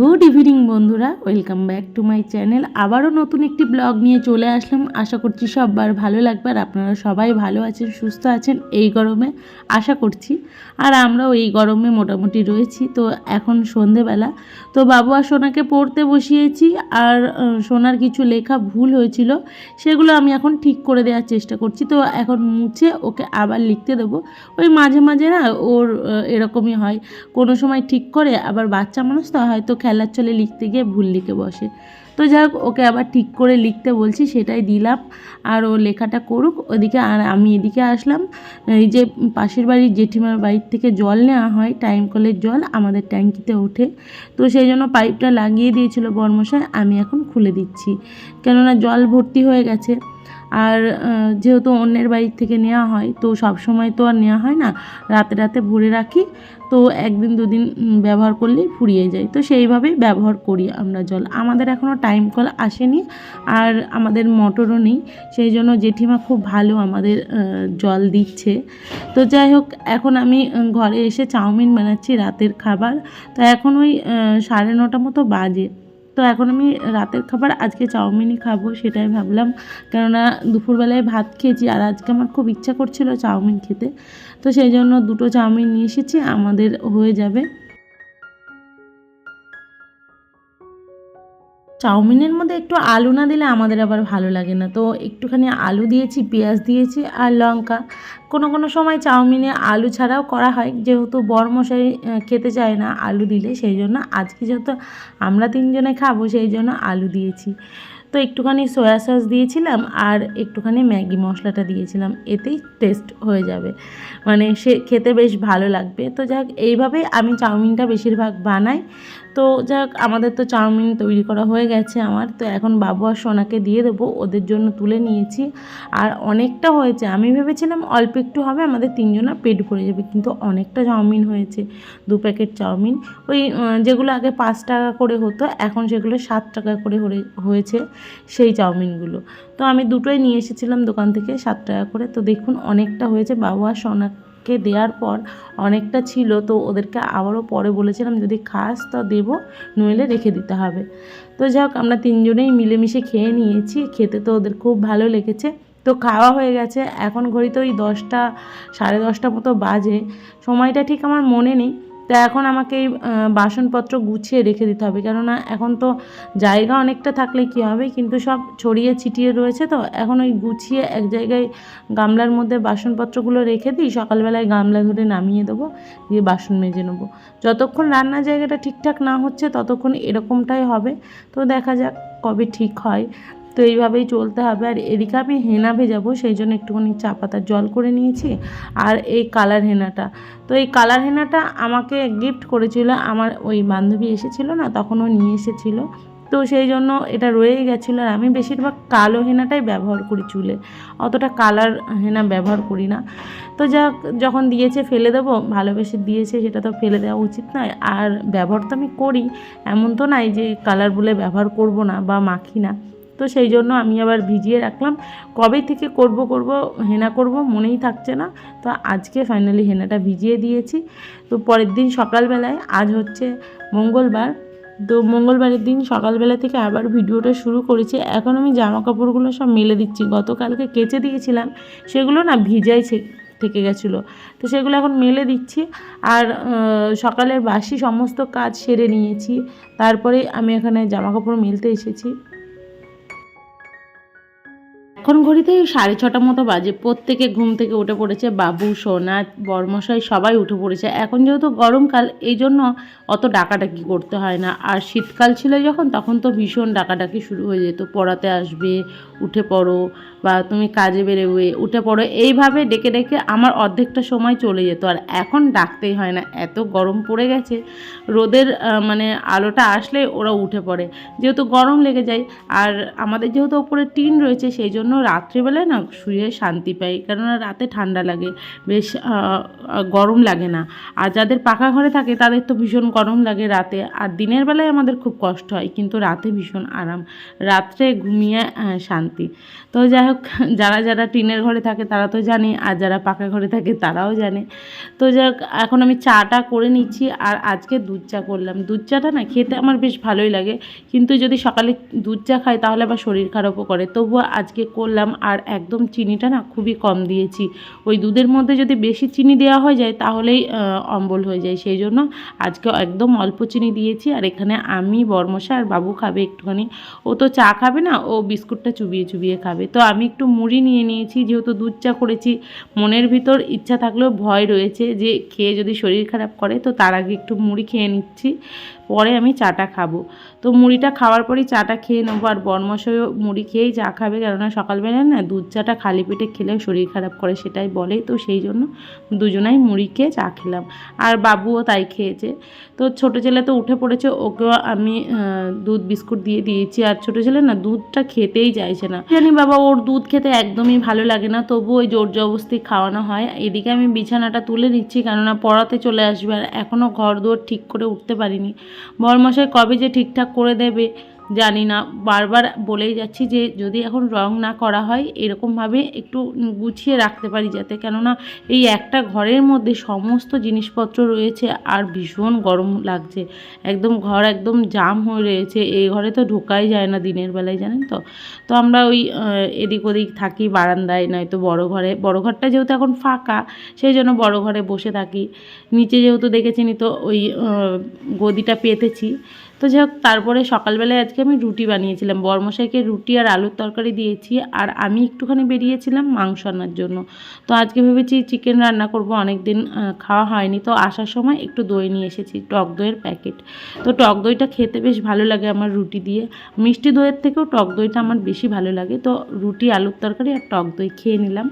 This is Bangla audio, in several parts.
গুড ইভিনিং বন্ধুরা, welcome back to my channel. আবারও নতুন একটি ব্লগ নিয়ে চলে আসলাম। আশা করছি সববার ভালো লাগবে আর আপনারা সবাই ভালো আছেন, সুস্থ আছেন এই গরমে, আশা করছি। আর আমরাও এই গরমে মোটামুটি রয়েছি। তো এখন সন্ধেবেলা। তো বাবু আর সোনাকে পড়তে বসিয়েছি আর সোনার কিছু লেখা ভুল হয়েছিল, সেগুলো আমি এখন ঠিক করে দেওয়ার চেষ্টা করছি। তো এখন মুছে ওকে আবার লিখতে দেবো। ওই মাঝে মাঝে না ওর এরকমই হয়। কোনো সময় ঠিক করে, আবার বাচ্চা মানুষ তো হয়তো খেলার চলে লিখতে গিয়ে ভুল লিখে বসে। তো যাই ওকে আবার ঠিক করে লিখতে বলছি, সেটাই দিলাম। আর ও লেখাটা করুক, ওদিকে আর আমি এদিকে আসলাম। এই যে পাশের বাড়ির জেঠিমার বাড়ির থেকে জল নেওয়া হয়, টাইম কলের জল আমাদের ট্যাঙ্কিতে ওঠে। তো সেই জন্য পাইপটা লাগিয়ে দিয়েছিল বর্মশায় আমি এখন খুলে দিচ্ছি। কেননা জল ভর্তি হয়ে গেছে। আর যেহেতু অন্যের বাড়ির থেকে নেওয়া হয়, তো সব সময় তো আর নেওয়া হয় না। রাতে রাতে ভরে রাখি, তো একদিন দুদিন ব্যবহার করলেই ফুরিয়ে যায়। তো সেইভাবেই ব্যবহার করি আমরা জল। আমাদের এখনও টাইম কল আসেনি আর আমাদের মোটরও নেই। সেই জন্য জেঠিমা খুব ভালো আমাদের জল দিচ্ছে। তো যাই হোক, এখন আমি ঘরে এসে চাউমিন বানাচ্ছি রাতের খাবার। তো এখন ওই সাড়ে নটা মতো বাজে। তো এখন আমি রাতের খাবার আজকে চাউমিনই খাব সেটাই ভাবলাম। কেননা দুপুরবেলায় ভাত খেয়েছি আর আজকে আমার খুব ইচ্ছা করছিল চাউমিন খেতে। তো সেই জন্য দুটো চাউমিন নিয়ে এসেছি, আমাদের হয়ে যাবে। চাউমিনের মধ্যে একটু আলু না দিলে আমাদের আবার ভালো লাগে না। তো একটুখানি আলু দিয়েছি, পেঁয়াজ দিয়েছি আর লঙ্কা। কোনো কোনো সময় চাউমিনে আলু ছাড়াও করা হয়, যেহেতু বরমশাই মশাই খেতে চায় না আলু দিলে, সেই জন্য আজকে যেহেতু আমরা তিনজনে খাব, সেই জন্য আলু দিয়েছি। তো একটুখানি সয়া সস দিয়েছিলাম আর একটুখানি ম্যাগি মশলাটা দিয়েছিলাম। এতেই টেস্ট হয়ে যাবে। মানে সে খেতে বেশ ভালো লাগবে। তো যাক এইভাবেই আমি চাউমিনটা বেশিরভাগ বানাই। তো যাক, আমাদের তো চাউমিন তৈরি করা হয়ে গেছে আমার। তো এখন বাবু আর সোনাকে দিয়ে দেবো। ওদের জন্য তুলে নিয়েছি। আর অনেকটা হয়েছে। আমি ভেবেছিলাম অল্প একটু হবে, আমাদের তিনজনের পেট ভরে যাবে। কিন্তু অনেকটা চাউমিন হয়েছে। দু প্যাকেট চাউমিন। ওই যেগুলো আগে পাঁচ টাকা করে হতো, এখন সেগুলো সাত টাকা করে হয়েছে। সেই চাউমিনগুলো। তো আমি দুটোই নিয়ে এসেছিলাম দোকান থেকে সাত টাকা করে। তো দেখুন অনেকটা হয়েছে। বাবু আর সোনাকে দেওয়ার পর অনেকটা ছিল। তো ওদেরকে আবারও পরে বলেছিলাম, যদি খাস তো দেবো, নইলে রেখে দিতে হবে। তো যাই হোক আমরা তিনজনেই মিলেমিশে খেয়ে নিয়েছি। খেতে তো ওদের খুব ভালো লেগেছে। তো খাওয়া হয়ে গেছে। এখন ঘড়িতে ওই দশটা, সাড়ে দশটা মতো বাজে। সময়টা ঠিক আমার মনে নেই। তো এখন আমাকে এই বাসনপত্র গুছিয়ে রেখে দিতে হবে। কেননা এখন তো জায়গা অনেকটা থাকলে কী হবে? কিন্তু সব ছড়িয়ে ছিটিয়ে রয়েছে তো। এখন ওই গুছিয়ে এক জায়গায় গামলার মধ্যে বাসনপত্রগুলো রেখে দিই। সকালবেলায় গামলা ধরে নামিয়ে দেবো, দিয়ে বাসন মেজে নেব। যতক্ষণ রান্নার জায়গাটা ঠিকঠাক না হচ্ছে, ততক্ষণ এরকমটাই হবে। তো দেখা যাক কবে ঠিক হয়। তো এইভাবেই চলতে হবে। আর এদিকে আমি হেনা ভেজাবো, সেই জন্য একটুখানি চা পাতার জল করে নিয়েছি। আর এই কালার হেনাটা। তো এই কালার হেনাটা আমাকে গিফট করেছিল, আমার ওই বান্ধবী এসেছিল না, তখন ও নিয়ে এসেছিল। তো সেই জন্য এটা রয়েই গেছিল। আর আমি বেশিরভাগ কালো হেনাটাই ব্যবহার করি চুলে। অতটা কালার হেনা ব্যবহার করি না। তো যাক, যখন দিয়েছে ফেলে দেবো, ভালোবেসে দিয়েছে, সেটা তো ফেলে দেওয়া উচিত নয়। আর ব্যবহার তো আমি করি, এমন তো নাই যে কালার বলে ব্যবহার করব না বা মাখি না। তো সেই জন্য আমি আবার ভিজিয়ে রাখলাম। কবে থেকে করব করব, হেনা করব মনেই থাকছে না। তো আজকে ফাইনালি হেনাটা ভিজিয়ে দিয়েছি। তো পরের দিন সকালবেলায়, আজ হচ্ছে মঙ্গলবার। তো মঙ্গলবারের দিন সকালবেলা থেকে আবার ভিডিওটা শুরু করেছি। এখন আমি জামা কাপড়গুলো সব মেলে দিচ্ছি। গতকালকে কেচে দিয়েছিলাম, সেগুলো না ভিজাই থেকে গেছিল। তো সেগুলো এখন মেলে দিচ্ছি। আর সকালের বাসি সমস্ত কাজ সেরে নিয়েছি। তারপরে আমি এখানে জামা কাপড় মেলতে এসেছি। এখন ঘড়িতে সাড়ে ছটা মতো বাজে। প্রত্যেকে ঘুম থেকে উঠে পড়েছে, বাবু, সোনা, বর্মশাই সবাই উঠে পড়েছে। এখন যেহেতু গরমকাল, এই জন্য অত ডাকাডাকি করতে হয় না। আর শীতকাল ছিল যখন, তখন তো ভীষণ ডাকাডাকি শুরু হয়ে যেত। পড়াতে আসবে, উঠে পড়ো বা তুমি কাজে বেরোবে, উঠে পড়ো, এইভাবে ডেকে ডেকে আমার অর্ধেকটা সময় চলে যেত। আর এখন ডাকতেই হয় না, এত গরম পড়ে গেছে, রোদের মানে আলোটা আসলে ওরা উঠে পড়ে। যেহেতু গরম লেগে যায়, আর আমাদের যেহেতু ওপরে টিন রয়েছে, সেই জন্য রাত্রিবেলায় না শুয়ে শান্তি পাই, কেননা রাতে ঠান্ডা লাগে, বেশ গরম লাগে না। আর যাদের পাকা ঘরে থাকে, তাদের তো ভীষণ গরম লাগে রাতে। আর দিনের বেলায় আমাদের খুব কষ্ট হয়, কিন্তু রাতে ভীষণ আরাম, রাত্রে ঘুমিয়ে শান্তি। তো যাই হোক হোক যারা যারা টিনের ঘরে থাকে তারা তো জানে, আর যারা পাকা ঘরে থাকে তারাও জানে। তো যাই হোক এখন আমি চাটা করে নিচ্ছি, আর আজকে দুধ চা করলাম। দুধ চাটা না খেতে আমার বেশ ভালোই লাগে, কিন্তু যদি সকালে দুধ চা খাই তাহলে আবার শরীর খারাপও করে। তবুও আজকে করলাম, আর একদম চিনিটা না খুবই কম দিয়েছি। ওই দুধের মধ্যে যদি বেশি চিনি দেওয়া হয়ে যায় তাহলেই অম্বল হয়ে যায়। সেই জন্য আজকে একদম অল্প চিনি দিয়েছি, আর এখানে আমি বরমশা আর বাবু খাবে একটুখানি। ও তো চা খাবে না, ও বিস্কুটটা চুবিয়ে চুবিয়ে খাবে। তো আমি একটু মুড়ি নিয়ে নিয়েছি, যেহেতু দুধ চা করেছি, মনের ভিতর ইচ্ছা থাকলেও ভয় রয়েছে যে, খেয়ে যদি শরীর খারাপ করে, তো তার আগে একটু মুড়ি খেয়ে নিচ্ছি। পরে আমি চাটা খাব। তো মুড়িটা খাওয়ার পরেই চাটা খেয়ে নেব আর বরমশাইও মুড়ি খেয়েই চা খাবে। কেননা সকালবেলায় না দুধ চাটা খালি পেটে খেলেও শরীর খারাপ করে সেটাই বলে। তো সেই জন্য দুজনাই মুড়ি খেয়ে চা খেলাম। আর বাবুও তাই খেয়েছে। তো ছোটো ছেলে তো উঠে পড়েছে, ওকেও আমি দুধ বিস্কুট দিয়ে দিয়েছি। আর ছোটো ছেলে না দুধটা খেতেই চাইছে না। জানি বাবা, ওর দুধ খেতে একদমই ভালো লাগে না। তবু ওই জোর জবস্তি খাওয়ানো হয়। এদিকে আমি বিছানাটা তুলে নিচ্ছি, কেননা পড়াতে চলে আসবে। আর এখনও ঘর দুয়ার ঠিক করে উঠতে পারিনি। বরমশাই কবে যে ঠিকঠাক করে দেবে? জানি না, বারবার বলেই যাচ্ছি যে যদি এখন রং না করা হয়, এরকমভাবে একটু গুছিয়ে রাখতে পারি যাতে। কেননা এই একটা ঘরের মধ্যে সমস্ত জিনিসপত্র রয়েছে আর ভীষণ গরম লাগছে। একদম ঘর একদম জাম হয়ে রয়েছে, এই ঘরে তো ঢোকাই যায় না দিনের বেলায়, জানেন তো? তো আমরা ওই এদিক ওদিক থাকি বারান্দায়, নয়তো বড় ঘরে। বড় ঘরটা যেহেতু এখন ফাঁকা, সেই জন্য বড় ঘরে বসে থাকি। নিচে যেহেতু দেখেছেনই তো ওই গদিটা পেতেছি। তো যাই হোক, তারপরে সকালবেলায় আজকে আমি রুটি বানিয়েছিলাম। বরমশাইকে রুটি আর আলুর তরকারি দিয়েছি আর আমি একটুখানি বেরিয়েছিলাম মাংস আনার জন্য। তো আজকে ভেবেছি চিকেন রান্না করব অনেক দিন খাওয়া হয়নি। তো আসার সময় একটু দই নিয়ে এসেছি, টক দইয়ের প্যাকেট তো টক দইটা খেতে বেশ ভালো লাগে আমার রুটি দিয়ে। মিষ্টি দইয়ের থেকেও টক দইটা আমার বেশি ভালো লাগে। তো রুটি, আলুর তরকারি আর টক দই খেয়ে নিলাম।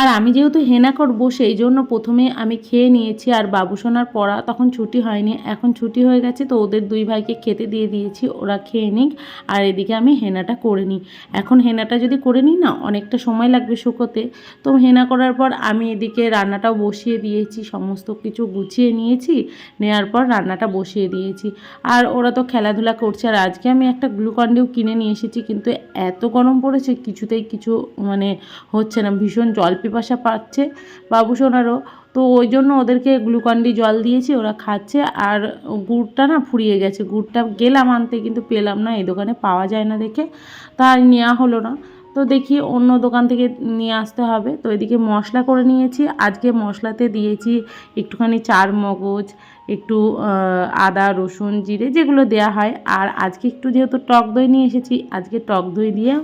আর আমি যেহেতু হেনা করব সেই জন্য প্রথমে আমি খেয়ে নিয়েছি আর বাবু সোনার পড়া তখন ছুটি হয়নি। এখন ছুটি হয়ে গেছে, তো ওদের দুই ভাইকে খেতে দিয়ে দিয়েছি, ওরা খেয়ে নিক। আর এদিকে আমি হেনাটা করে নিই। এখন হেনাটা যদি করে নিই না, অনেকটা সময় লাগবে শুকোতে। তো হেনা করার পর আমি এদিকে রান্নাটাও বসিয়ে দিয়েছি, সমস্ত কিছু গুছিয়ে নিয়েছি নেওয়ার পর রান্নাটা বসিয়ে দিয়েছি। আর ওরা তো খেলাধুলা করছে, আর আজকে আমি একটা গ্লুকন্ডিও কিনে নিয়ে এসেছি, কিন্তু এত গরম পড়েছে, কিছুতেই কিছু মানে হচ্ছে না, ভীষণ জল পিপাসা পাচ্ছে বাবু সোনারও। তো ওই জন্য ওদেরকে গ্লুকন্ডি জল দিয়েছি, ওরা খাচ্ছে। আর গুড়টা না ফুরিয়ে গেছে। গুড়টা গেলাম আনতে কিন্তু পেলাম না, এই দোকানে পাওয়া যায় না দেখে। তাই নেওয়া হলো না। তো দেখি অন্য দোকান থেকে নিয়ে আসতে হবে। তো এদিকে মশলা করে নিয়েছি। আজকে মশলাতে দিয়েছি একটুখানি চার মগজ একটু আদা, রসুন, জিরে যেগুলো দেয়া হয়। আর আজকে একটু যেহেতু টক দই নিয়ে এসেছি, আজকে টক দই দিয়ে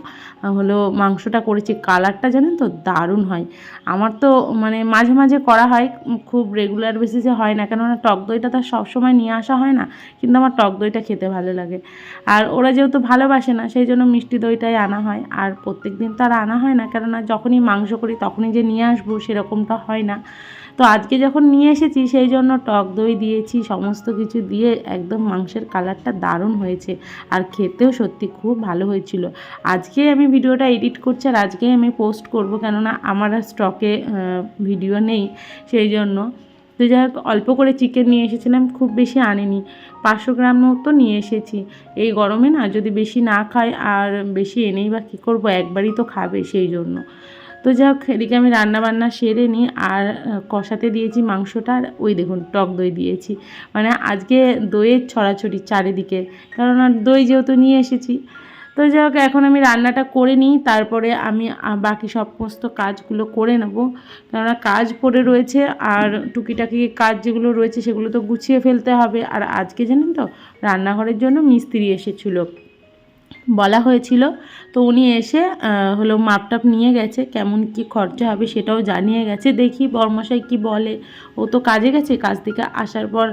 হলো মাংসটা করেছি। কালারটা জানেন তো, দারুণ হয়। আমার তো মানে মাঝে মাঝে করা হয়, খুব রেগুলার বেসিসে হয় না। কেননা টক দইটা তো সব সময় নিয়ে আসা হয় না, কিন্তু আমার টক দইটা খেতে ভালো লাগে। আর ওরা যেহেতু ভালোবাসে না, সেই জন্য মিষ্টি দইটাই আনা হয়। আর প্রত্যেক দিন তো আর আনা হয় না, কেননা যখনই মাংস করি তখনই যে নিয়ে আসব সেরকমটা হয় না। তো আজকে যখন নিয়ে এসেছি, সেই জন্য টক দই দিয়েছি, সমস্ত কিছু দিয়ে একদম মাংসের কালারটা দারুণ হয়েছে আর খেতেও সত্যি খুব ভালো হয়েছিল। আজকে আমি ভিডিওটা এডিট করছি আর আজকেই আমি পোস্ট করব কেননা আমার আর স্টকে ভিডিও নেই, সেই জন্য। তো যাই হোক, অল্প করে চিকেন নিয়ে এসেছিলাম, খুব বেশি আনিনি। পাঁচশো গ্রাম মতো নিয়ে এসেছি। এই গরমে না যদি বেশি না খায় আর বেশি এনেই বা কী করব, একবারই তো খাবে সেই জন্য। তো যাই হোক এদিকে আমি রান্না বান্না সেরে নিই। আর কষাতে দিয়েছি মাংসটা আর ওই দেখুন, টক দই দিয়েছি। মানে আজকে দইয়ের ছড়াছড়ি চারিদিকে, কেননা দই যেহেতু নিয়ে এসেছি। তো যাই হোক এখন আমি রান্নাটা করে নিই, তারপরে আমি বাকি সমস্ত কাজগুলো করে নেব। কেননা কাজ পড়ে রয়েছে, আর টুকিটাকি কাজ যেগুলো রয়েছে সেগুলো তো গুছিয়ে ফেলতে হবে। আর আজকে জানেন তো, রান্নাঘরের জন্য মিস্ত্রি এসেছিল। বলা হয়েছিল। তো উনি এসে হলো মাপটাপ নিয়ে গেছে, কেমন কি খরচা হবে সেটাও জানিয়ে গেছে। দেখি বর্মশাই কি বলে। ও তো কাজে গেছে, কাজ থেকে আসার পর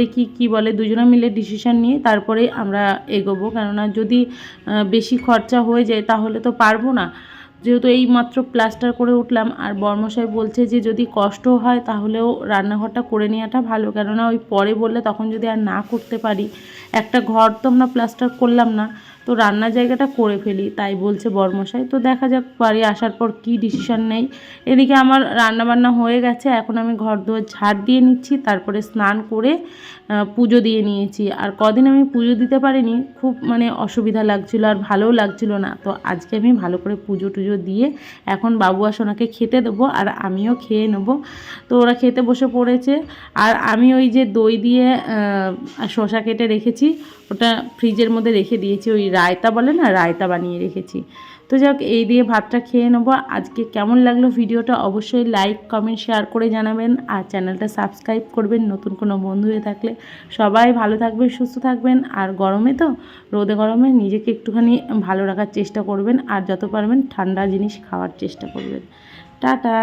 দেখি কি বলে। দুজনে মিলে ডিসিশন নিয়ে তারপরে আমরা এগোবো। কেননা যদি বেশি খরচা হয়ে যায় তাহলে তো পারব না। যেহেতু এই মাত্র প্লাস্টার করে উঠলাম, আর বর্মশাই বলছে যে যদি কষ্ট হয় তাহলেও রান্নাঘরটা করে নেওয়াটা ভালো। কেননা ওই পরে বললে তখন যদি আর না করতে পারি, একটা ঘর তো আমরা প্লাস্টার করলাম না, তো রান্নার জায়গাটা করে ফেলি, তাই বলছে বর্মশাই। তো দেখা যাক, বাড়ি আসার পর কি ডিসিশন নেই। এদিকে আমার রান্না বান্না হয়ে গেছে, এখন আমি ঘর দুয়ার ঝাড় দিয়ে নিচ্ছি, তারপরে স্নান করে পুজো দিয়ে নিয়েছি। আর কদিন আমি পুজো দিতে পারিনি, খুব মানে অসুবিধা লাগছিল আর ভালোও লাগছিল না। তো আজকে আমি ভালো করে পুজো টুজো দিয়ে এখন বাবু আর সোনাকে খেতে দেবো আর আমিও খেয়ে নেব। তো ওরা খেতে বসে পড়েছে। আর আমি ওই যে দই দিয়ে শসা কেটে রেখেছি, ওটা ফ্রিজের মধ্যে রেখে দিয়েছি। ওই রায়তা বলে না, রায়তা বানিয়ে রেখেছি। তো যাক, এই দিয়ে ভাতটা খেয়ে নেব। আজকে কেমন লাগল ভিডিওটা অবশ্যই লাইক কমেন্ট শেয়ার করে জানাবেন। আর চ্যানেলটা সাবস্ক্রাইব করবেন নতুন কোনো বন্ধু হয়ে থাকলে। সবাই ভালো থাকবেন, সুস্থ থাকবেন। আর গরমে তো, রোদে গরমে নিজেকে একটুখানি ভালো রাখার চেষ্টা করবেন। আর যত পারবেন ঠান্ডা জিনিস খাওয়ার চেষ্টা করবেন। টাটা!